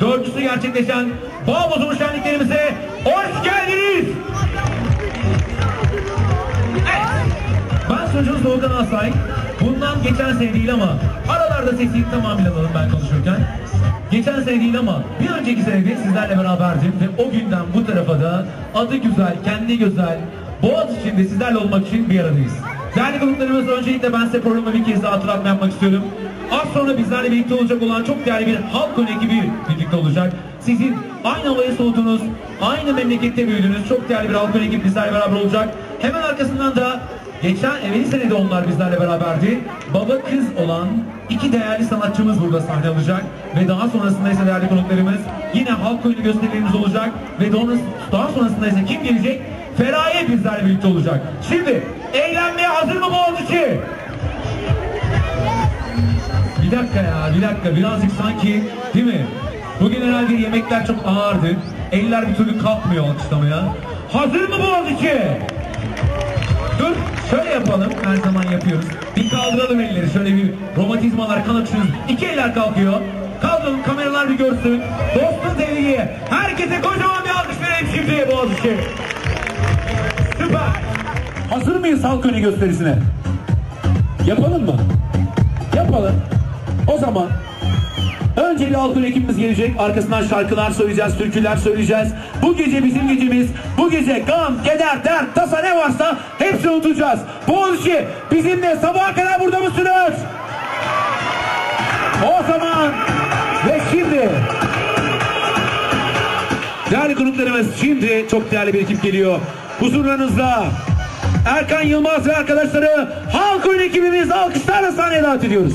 dördüncüsü gerçekleşen Bağ Bozulmuş şenliklerimize hoş geldiniz. Ben sunucunuz Doğukan Asay. Bundan geçen sene değil ama aralarda sesini tamamıyla alalım ben konuşurken. Geçen sene değil ama bir önceki senede sizlerle beraberdim ve o günden bu tarafa da adı güzel, kendi güzel, Boğaz içinde sizlerle olmak için bir aradayız. Değerli konuklarımız öncelikle ben size programı bir kez daha hatırlatma yapmak istiyorum. Az sonra bizlerle birlikte olacak olan çok değerli bir halk ekibi birlikte olacak. Sizin aynı havayı soluduğunuz, aynı memlekette büyüdüğünüz çok değerli bir halk ön ekip bizlerle beraber olacak. Hemen arkasından da Geçen evveli senede onlar bizlerle beraberdi. Baba kız olan iki değerli sanatçımız burada sahne alacak. Ve daha sonrasında ise değerli konuklarımız yine halk oyunu gösterilerimiz olacak. Ve daha, sonrasında ise kim gelecek? Feraye bizlerle birlikte olacak. Şimdi eğlenmeye hazır mı Boğaziçi? Bir dakika ya bir dakika birazcık sanki değil mi? Bugün herhalde yemekler çok ağırdı. Eller bir türlü kalkmıyor alkışlamaya. Hazır mı Boğaziçi? Dur şöyle yapalım her zaman yapıyoruz. Bir kaldıralım elleri şöyle bir romatizmalar kan akışınız. İki eller kalkıyor. Kaldıralım kameralar bir görsün. Dostun sevgiye. Herkese kocaman bir alkış verelim şimdi Boğaziçi. Süper. Hazır mıyız halk önü gösterisine? Yapalım mı? Yapalım. O zaman Önce bir halkın ekibimiz gelecek. Arkasından şarkılar söyleyeceğiz, türküler söyleyeceğiz. Bu gece bizim gecemiz. Bu gece gam, keder, dert, tasa ne varsa hepsini unutacağız. Boğaziçi bizimle sabaha kadar burada mısınız? O zaman ve şimdi değerli konuklarımız şimdi çok değerli bir ekip geliyor. Huzurlarınızda Erkan Yılmaz ve arkadaşları halk oyun ekibimiz alkışlarla sahneye davet ediyoruz.